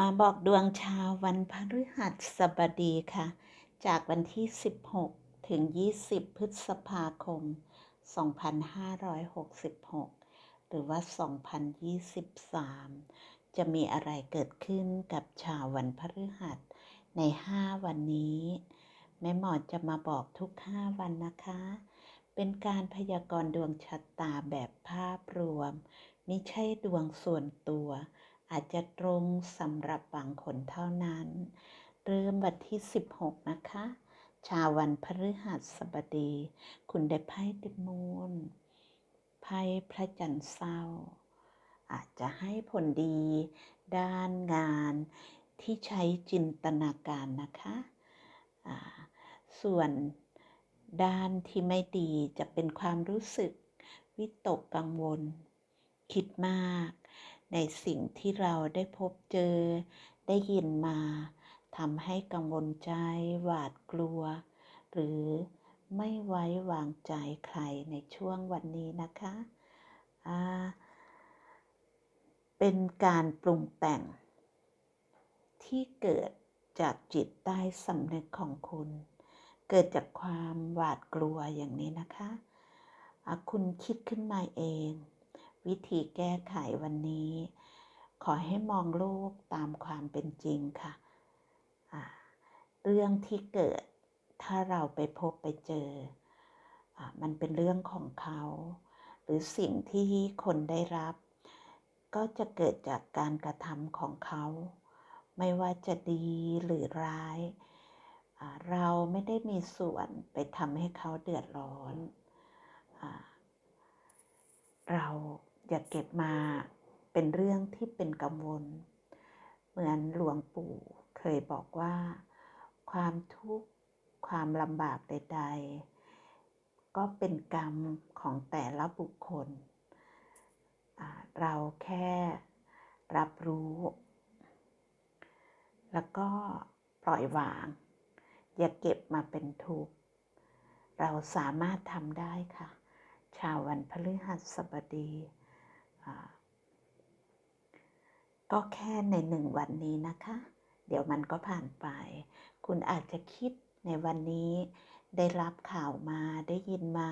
มาบอกดวงชาววันพฤหัสบดีค่ะ จากวันที่ 16 ถึง 20 พฤษภาคม 2566 หรือว่า 2023 จะมีอะไรเกิดขึ้นกับชาววันพฤหัสใน 5 วันนี้ แม่หมอจะมาบอกทุก 5 วันนะคะ เป็นการพยากรณ์ดวงชะตาแบบภาพรวม ไม่ใช่ดวงส่วนตัว อาจจะตรงสำหรับบางคนเท่านั้น เริ่มวันที่ 16 นะคะ ชาววันพฤหัสบดี คุณได้ไพ่ดิมูนไพ่พระจันทร์เศร้า อาจจะให้ผลดีด้านงานที่ใช้จินตนาการนะคะะส่วนด้านที่ไม่ดีจะเป็นความรู้สึกวิตกกังวล คิดมาก ในสิ่งที่เราได้พบเจอ ได้ยินมาทำให้กังวลใจ หวาดกลัว หรือไม่ไว้วางใจใครในช่วงวันนี้นะคะ เป็นการปรุงแต่ง ที่เกิดจากจิตใต้สำนึกของคุณ เกิดจากความหวาดกลัวอย่างนี้นะคะะคุณคิดขึ้นมาเอง วิธีแก้ไขวันนี้ ขอให้มองโลกตามความเป็นจริงค่ะ เรื่องที่เกิดถ้าเราไปพบไปเจออมันเป็นเรื่องของเขา หรือสิ่งที่คนได้รับ ก็จะเกิดจากการกระทำของเขา ไม่ว่าจะดีหรือร้าย เราไม่ได้มีส่วนไปทำให้เขาเดือดร้อนเรา อย่าเก็บมาเป็นเรื่องที่เป็นกังวล เหมือนหลวงปู่เคยบอกว่า ความทุกข์ความลำบากใด ๆ ก็เป็นกรรมของแต่ละบุคคล เราแค่รับรู้ แล้วก็ปล่อยวาง อย่าเก็บมาเป็นทุกข์ เราสามารถทำได้ค่ะ ชาววันพฤหัสบดี ก็แค่ในหนึ่งวันนี้นะคะ เดี๋ยวมันก็ผ่านไป คุณอาจจะคิดในวันนี้ได้รับข่าวมาได้ยินมา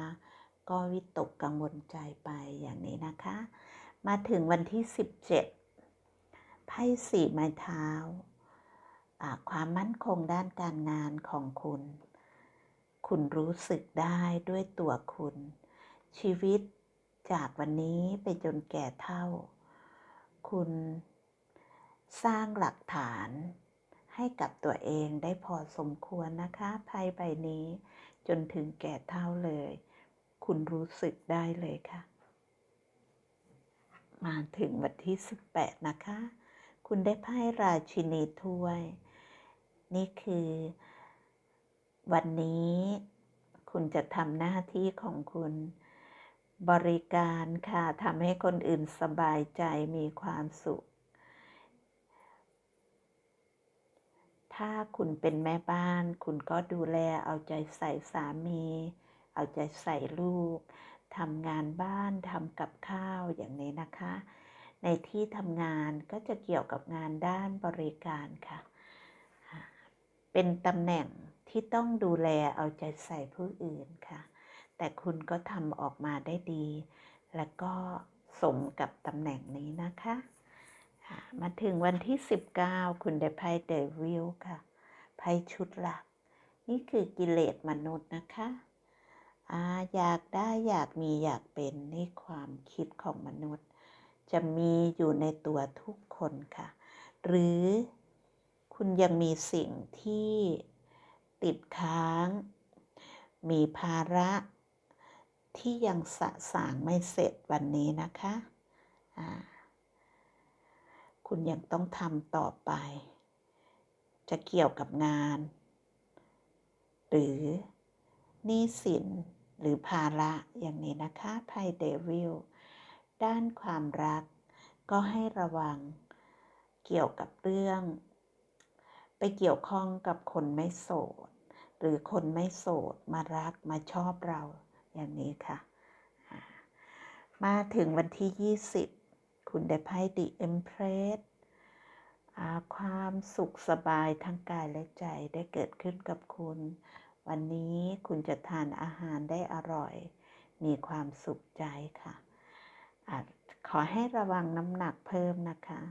ก็วิตกกังวลใจไปอย่างนี้นะคะ มาถึงวันที่ 17 ไพ่สี่ไม้เท้า ความมั่นคงด้านการงานของคุณ คุณรู้สึกได้ด้วยตัวคุณ ชีวิต จากวันนี้ไปจนแก่เท่า คุณสร้างหลักฐานให้กับตัวเองได้พอสมควรนะคะไพ่ใบนี้จนถึงแก่เท่าเลย คุณรู้สึกได้เลยค่ะ มาถึงวันที่ 18 นะคะ คุณได้ไพ่ราชินีถ้วย นี่คือ วันนี้คุณจะทำหน้าที่ของคุณ บริการค่ะทำให้คนอื่นสบายใจมีความสุข ถ้าคุณเป็นแม่บ้าน คุณก็ดูแลเอาใจใส่สามี เอาใจใส่ลูกทำงานบ้านทำกับข้าวอย่างนี้นะคะ ในที่ทำงานก็จะเกี่ยวกับงานด้านบริการค่ะ เป็นตำแหน่งที่ต้องดูแลเอาใจใส่ผู้อื่นค่ะ แต่คุณก็ทำออกมาได้ดี และก็สมกับตำแหน่งนี้นะคะ มาถึงวันที่ 19 คุณได้ไพ่เดวิลค่ะ ไพ่ชุดหลัก นี่คือกิเลสมนุษย์นะคะออยากได้อยากมีอยากเป็นนี่ความคิดของมนุษย์ จะมีอยู่ในตัวทุกคนค่ะ หรือคุณยังมีสิ่งที่ติดค้าง มีภาระ ที่ยังสะสางไม่เสร็จวันนี้นะคะคุณยังต้องทำต่อไป จะเกี่ยวกับงาน หรือหนี้สินหรือภาระอย่างนี้นะคะไพ่เดวิลด้านความรักก็ให้ระวังเกี่ยวกับเรื่อง ไปเกี่ยวข้องกับคนไม่โสด หรือคนไม่โสดมารักมาชอบเรา อย่างนี้ค่ะ มาถึงวันที่ 20 คุณได้ไพ่ดีเอ็มเพรสความสุขสบายทั้งกายและใจได้เกิดขึ้นกับคุณ วันนี้คุณจะทานอาหารได้อร่อย มีความสุขใจค่ะอะขอให้ระวังน้ำหนักเพิ่มนะคะ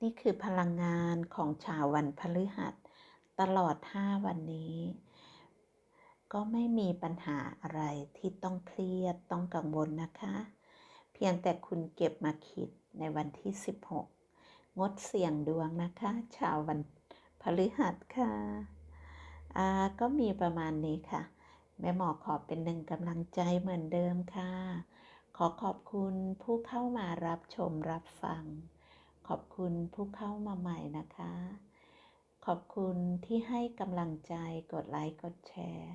นี่คือพลังงานของชาววันพฤหัส ตลอด 5 วันนี้ ก็ไม่มีปัญหาอะไรที่ต้องเครียดต้องกังวลนะคะ เพียงแต่คุณเก็บมาคิดในวันที่ 16 งดเสี่ยงดวงนะคะ ชาววันพฤหัสค่ะอ่าก็มีประมาณนี้ค่ะ แม่หมอขอเป็นหนึ่งกำลังใจเหมือนเดิมค่ะ ขอขอบคุณผู้เข้ามารับชมรับฟัง ขอบคุณผู้เข้ามาใหม่นะคะขอบคุณที่ให้กำลังใจกดไลค์ กดแชร์